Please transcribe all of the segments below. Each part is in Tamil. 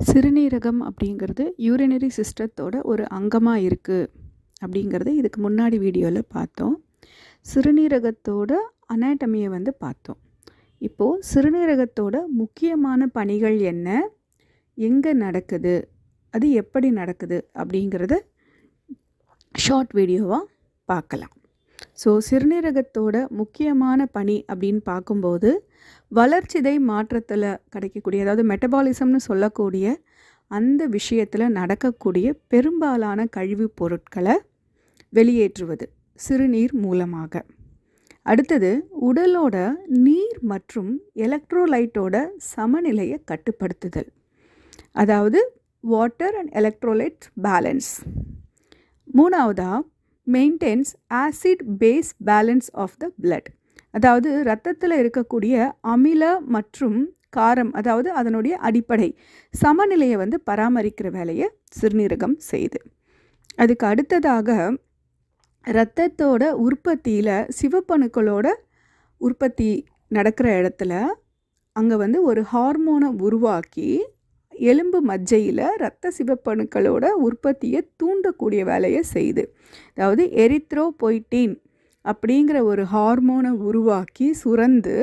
சிறுநீரகம் அப்படிங்கிறது யூரினரி சிஸ்டத்தோட ஒரு அங்கமாக இருக்குது அப்படிங்கிறத இதுக்கு முன்னாடி வீடியோவில் பார்த்தோம். சிறுநீரகத்தோட அனாட்டமியை வந்து பார்த்தோம். இப்போது சிறுநீரகத்தோட முக்கியமான பணிகள் என்ன? எங்கே நடக்குது? அது எப்படி நடக்குது அப்படிங்கிறத ஷார்ட் வீடியோவாக பார்க்கலாம். ஸோ சிறுநீரகத்தோட முக்கியமான பணி அப்படின்னு பார்க்கும்போது வளர்ச்சிதை மாற்றத்தில் கிடைக்கக்கூடிய அதாவது மெட்டபாலிசம்னு சொல்லக்கூடிய அந்த விஷயத்தில் நடக்கக்கூடிய பெரும்பாலான கழிவுப் பொருட்களை வெளியேற்றுவது சிறுநீர் மூலமாக. அடுத்தது உடலோட நீர் மற்றும் எலக்ட்ரோலைட்டோட சமநிலையை கட்டுப்படுத்துதல். அதாவது வாட்டர் அண்ட் எலக்ட்ரோலைட் பேலன்ஸ் மூணாவதாக maintains acid base balance of the blood அதாவது ரத்தத்தில் இருக்கக்கூடிய அமில மற்றும் காரம் அதாவது அதனுடைய அடிப்படை சமநிலையை வந்து பராமரிக்கிற வேலையை சிறுநீரகம் செய்யுது. அதுக்கு அடுத்ததாக இரத்தத்தோட உற்பத்தியில் சிவப்பணுக்களோட உற்பத்தி நடக்கிற இடத்துல அங்கே வந்து ஒரு ஹார்மோனை உருவாக்கி எலும்பு மஜ்ஜையில் இரத்த சிவப்பணுக்களோட உற்பத்தியை தூண்டக்கூடிய வேலையை செய்யுது. அதாவது எரித்ரோபொய்டீன் அப்படிங்கிற ஒரு ஹார்மோனை உருவாக்கி சுரந்து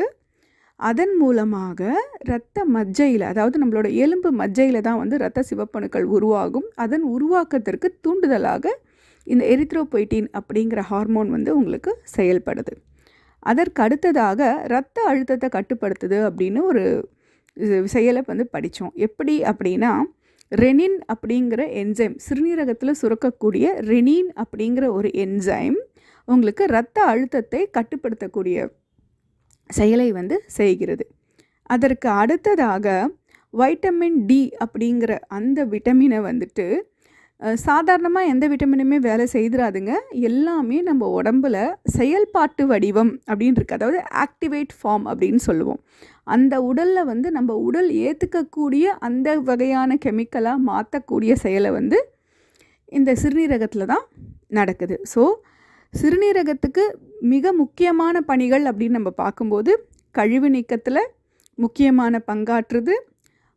அதன் மூலமாக இரத்த மஜ்ஜையில் அதாவது நம்மளோட எலும்பு மஜ்ஜையில் தான் வந்து இரத்த சிவப்பணுக்கள் உருவாகும். அதன் உருவாக்கத்திற்கு தூண்டுதலாக இந்த எரித்ரோபொய்டீன் அப்படிங்கிற ஹார்மோன் வந்து உங்களுக்கு செயல்படுது. அதற்கு அடுத்ததாக இரத்த அழுத்தத்தை கட்டுப்படுத்துது அப்படின்னு ஒரு செயலை வந்து படித்தோம். எப்படி அப்படின்னா ரெனின் அப்படிங்கிற என்சைம் சிறுநீரகத்தில் சுரக்கக்கூடிய ரெனின் அப்படிங்கிற ஒரு என்சைம் உங்களுக்கு இரத்த அழுத்தத்தை கட்டுப்படுத்தக்கூடிய செயலை வந்து செய்கிறது. அதற்கு அடுத்ததாக வைட்டமின் டி அப்படிங்கிற அந்த விட்டமினை வந்துட்டு சாதாரணமாக எந்த விட்டமினுமே வேலை செய்திடாதுங்க எல்லாமே நம்ம உடம்புல செயல்பாட்டு வடிவம் அப்படின்னு இருக்குது அதாவது ஆக்டிவேட் ஃபார்ம் அப்படின்னு சொல்லுவோம். அந்த உடலில் வந்து நம்ம உடல் ஏற்றுக்கக்கூடிய அந்த வகையான கெமிக்கலாக மாற்றக்கூடிய செயலை வந்து இந்த சிறுநீரகத்தில் தான் நடக்குது. ஸோ சிறுநீரகத்துக்கு மிக முக்கியமான பணிகள் அப்படின்னு நம்ம பார்க்கும்போது கழிவு நீக்கத்தில் முக்கியமான பங்காற்றுது.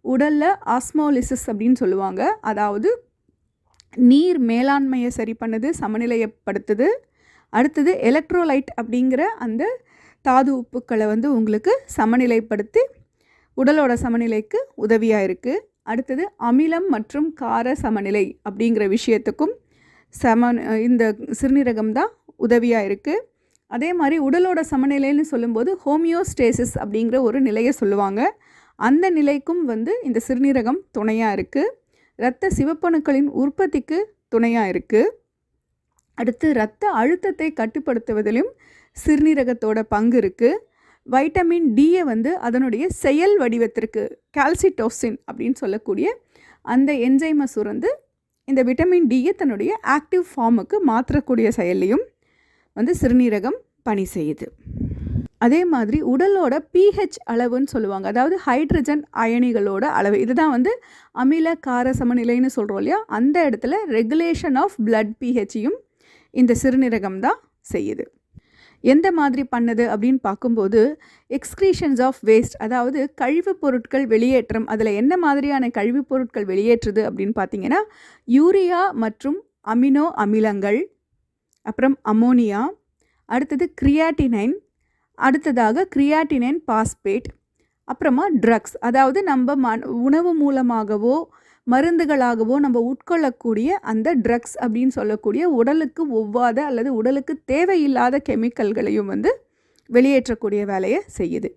உடலில் ஆஸ்மோலிசிஸ் அப்படின்னு சொல்லுவாங்க. அதாவது நீர் மேலாண்மையை சரி பண்ணுது சமநிலையப்படுத்துது. அடுத்தது எலக்ட்ரோலைட் அப்படிங்கிற அந்த தாது உப்புக்களை வந்து உங்களுக்கு சமநிலைப்படுத்தி உடலோட சமநிலைக்கு உதவியாக இருக்குது அடுத்தது அமிலம் மற்றும் கார சமநிலை அப்படிங்கிற விஷயத்துக்கும் சம இந்த சிறுநீரகம் தான் உதவியாக இருக்குது அதே மாதிரி உடலோட சமநிலைன்னு சொல்லும்போது ஹோமியோஸ்டேசிஸ் அப்படிங்கிற ஒரு நிலையை சொல்லுவாங்க. அந்த நிலைக்கும் வந்து இந்த சிறுநீரகம் துணையாக இருக்குது இரத்த சிவப்பணுக்களின் உற்பத்திக்கு துணையாக இருக்குது அடுத்து இரத்த அழுத்தத்தை கட்டுப்படுத்துவதிலும் சிறுநீரகத்தோட பங்கு இருக்குது வைட்டமின் டியை வந்து அதனுடைய செயல் வடிவத்திற்கு கால்சிடோசின் அப்படின்னு சொல்லக்கூடிய அந்த என்ஜைமை சுரந்து இந்த விட்டமின் டியை தன்னுடைய ஆக்டிவ் ஃபார்முக்கு மாற்றக்கூடிய செயல்லையும் வந்து சிறுநீரகம் பணி செய்யுது. அதே மாதிரி உடலோட பிஹெச் அளவுன்னு சொல்லுவாங்க. அதாவது ஹைட்ரஜன் அயனிகளோட அளவு. இதுதான் வந்து அமில கார சமநிலைன்னு சொல்கிறோம் இல்லையா? அந்த இடத்துல ரெகுலேஷன் ஆஃப் பிளட் பிஹெச்சையும் இந்த சிறுநீரகம் தான் செய்யுது. எந்த மாதிரி பண்ணுது அப்படின்னு பார்க்கும்போது எக்ஸ்க்ரீஷன்ஸ் ஆஃப் வேஸ்ட் அதாவது கழிவுப் பொருட்கள் வெளியேற்றம் அதில் என்ன மாதிரியான கழிவுப் பொருட்கள் வெளியேற்றுது அப்படின்னு பார்த்தீங்கன்னா யூரியா மற்றும் அமினோ அமிலங்கள் அப்புறம் அமோனியா அடுத்தது கிரியாட்டினைன் அடுத்ததாக கிரியாட்டினைன் பாஸ்பேட் அப்புறமா ட்ரக்ஸ் அதாவது நம்ம ம உணவு மூலமாகவோ மருந்துகளாகவோ நம்ம உட்கொள்ளக்கூடிய அந்த ட்ரக்ஸ் அப்படின்னு சொல்லக்கூடிய உடலுக்கு ஒவ்வாத அல்லது உடலுக்கு தேவையில்லாத கெமிக்கல்களையும் வந்து வெளியேற்றக்கூடிய வேலையை செய்யுது.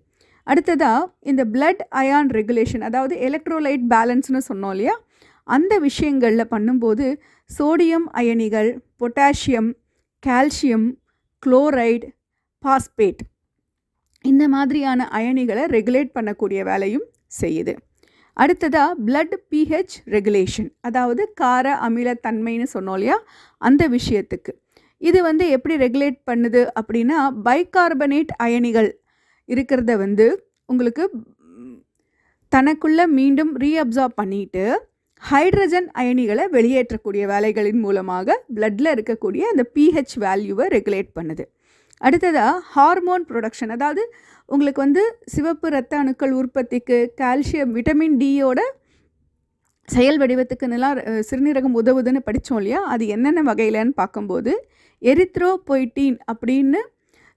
அடுத்ததாக இந்த பிளட் அயான் ரெகுலேஷன் அதாவது எலக்ட்ரோலைட் பேலன்ஸ்னு சொன்னோம் இல்லையா? அந்த விஷயங்களில் பண்ணும்போது சோடியம் அயனிகள் பொட்டாசியம் கால்சியம் குளோரைடு பாஸ்பேட் இந்த மாதிரியான அயனிகளை ரெகுலேட் பண்ணக்கூடிய வேலையும் செய்யுது. அடுத்ததாக பிளட் பிஹெச் ரெகுலேஷன் அதாவது கார அமில தன்மைன்னு சொன்னோம் இல்லையா? அந்த விஷயத்துக்கு. இது வந்து எப்படி ரெகுலேட் பண்ணுது அப்படின்னா பைகார்பனேட் அயனிகள் இருக்கிறத வந்து உங்களுக்கு தனக்குள்ளே மீண்டும் ரீஅப்சார்ப் பண்ணிட்டு ஹைட்ரஜன் அயனிகளை வெளியேற்றக்கூடிய வேலைகளின் மூலமாக பிளட்டில் இருக்கக்கூடிய அந்த பிஹெச் வேல்யூவை ரெகுலேட் பண்ணுது. அடுத்ததாக ஹார்மோன் ப்ரொடக்ஷன். அதாவது உங்களுக்கு வந்து சிவப்பு இரத்த அணுக்கள் உற்பத்திக்கு கால்சியம் விட்டமின் டியோட செயல் வடிவத்துக்குன்னெல்லாம் சிறுநீரகம் உதவுதுன்னு படித்தோம் இல்லையா? அது என்னென்ன வகையிலன்னு பார்க்கும்போது எரித்ரோபொய்டீன் அப்படின்னு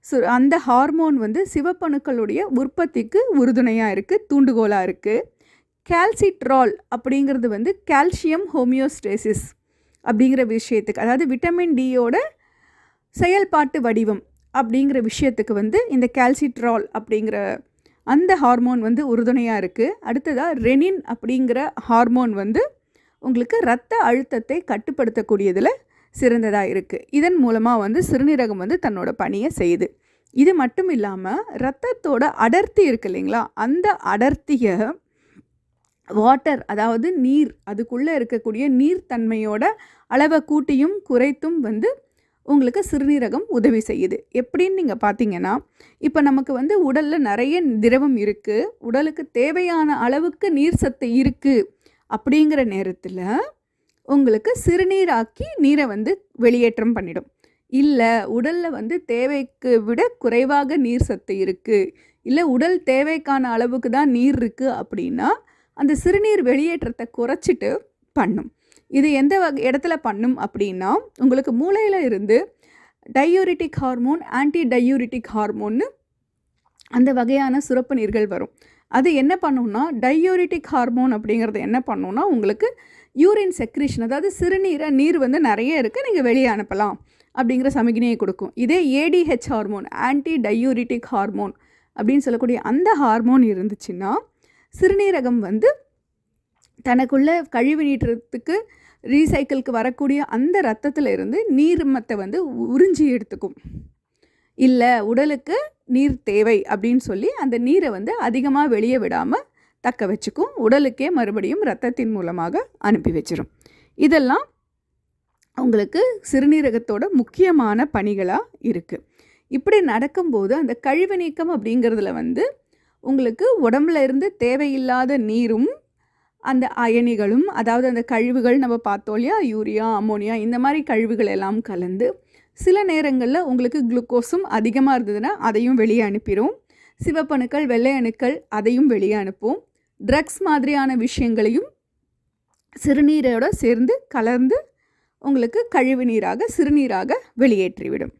சு அந்த ஹார்மோன் வந்து சிவப்பணுக்களுடைய உற்பத்திக்கு உறுதுணையாக இருக்குது தூண்டுகோலாக இருக்குது கால்சிட்ரால் அப்படிங்கிறது வந்து கால்சியம் ஹோமியோஸ்டேசிஸ் அப்படிங்கிற விஷயத்துக்கு அதாவது விட்டமின் டியோட செயல்பாட்டு வடிவம். அப்படிங்கிற விஷயத்துக்கு வந்து இந்த கால்சிட்ரால் அப்படிங்கிற அந்த ஹார்மோன் வந்து உறுதுணையாக இருக்குது அடுத்ததாக ரெனின் அப்படிங்கிற ஹார்மோன் வந்து உங்களுக்கு இரத்த அழுத்தத்தை கட்டுப்படுத்தக்கூடியதில் சிறந்ததாக இருக்குது இதன் மூலமாக வந்து சிறுநீரகம் வந்து தன்னோட பணியை செய்யுது. இது மட்டும் இல்லாமல் ரத்தத்தோட அடர்த்தி இருக்கு இல்லைங்களா? அந்த அடர்த்தியை வாட்டர் அதாவது நீர் அதுக்குள்ளே இருக்கக்கூடிய நீர்த்தன்மையோட அளவை கூட்டியும் குறைத்தும் வந்து உங்களுக்கு சிறுநீரகம் உதவி செய்யுது. எப்படின்னு நீங்கள் பார்த்தீங்கன்னா இப்போ நமக்கு வந்து உடலில் நிறைய திரவம் இருக்குது உடலுக்கு தேவையான அளவுக்கு நீர் சத்து இருக்குது அப்படிங்கிற நேரத்தில் உங்களுக்கு சிறுநீராக்கி நீரை வந்து வெளியேற்றம் பண்ணிடும். இல்லை உடலில் வந்து தேவைக்கு விட குறைவாக நீர் சத்து இருக்குது இல்லை உடல் தேவைக்கான அளவுக்கு தான் நீர் இருக்குது அப்படின்னா அந்த சிறுநீர் வெளியேற்றத்தை குறைச்சிட்டு பண்ணும். இது எந்த வகை இடத்துல பண்ணும் அப்படின்னா உங்களுக்கு மூளையில் இருந்து டையூரிட்டிக் ஹார்மோன் ஆன்டி டையூரிட்டிக் ஹார்மோன்னு அந்த வகையான சுரப்பு நீர்கள் வரும். அது என்ன பண்ணும்னா டையூரிட்டிக் ஹார்மோன் அப்படிங்கிறது என்ன பண்ணும்னா உங்களுக்கு யூரின் செக்ரீஷன் அதாவது சிறுநீரை நீர் வந்து நிறைய இருக்குது நீங்கள் வெளியே அனுப்பலாம் அப்படிங்கிற சமிக்ஞையை கொடுக்கும். இதே ADH hormone anti diuretic hormone அப்படின்னு சொல்லக்கூடிய அந்த ஹார்மோன் இருந்துச்சுன்னா சிறுநீரகம் வந்து தனக்குள்ளே கழிவு நீட்டுறதுக்கு ரீசைக்கிளுக்கு வரக்கூடிய அந்த ரத்தத்தில் இருந்து நீர்மத்தை வந்து உறிஞ்சி எடுத்துக்கும். இல்லை உடலுக்கு நீர் தேவை அப்படின்னு சொல்லி அந்த நீரை வந்து அதிகமாக வெளியே விடாமல் தக்க வச்சுக்கும். உடலுக்கே மறுபடியும் ரத்தத்தின் மூலமாக அனுப்பி வச்சிடும் இதெல்லாம் உங்களுக்கு சிறுநீரகத்தோட முக்கியமான பணிகளாக இருக்குது இப்படி நடக்கும்போது அந்த கழிவு நீக்கம் அப்படிங்கிறதுல வந்து உங்களுக்கு உடம்புல இருந்து தேவையில்லாத நீரும் அந்த அயனிகளும் அதாவது அந்த கழிவுகள் நம்ம பார்த்தோம் இல்லையா? யூரியா அமோனியா இந்த மாதிரி கழிவுகள் எல்லாம் கலந்து சில நேரங்களில் உங்களுக்கு குளுக்கோஸும் அதிகமாக இருந்ததுன்னா அதையும் வெளியே அனுப்பிடும் சிவப்பணுக்கள் வெள்ளை அணுக்கள் அதையும் வெளியே அனுப்பும். ட்ரக்ஸ் மாதிரியான விஷயங்களையும் சிறுநீரோடு சேர்ந்து கலந்து உங்களுக்கு கழிவு நீராக சிறுநீராக வெளியேற்றிவிடும்.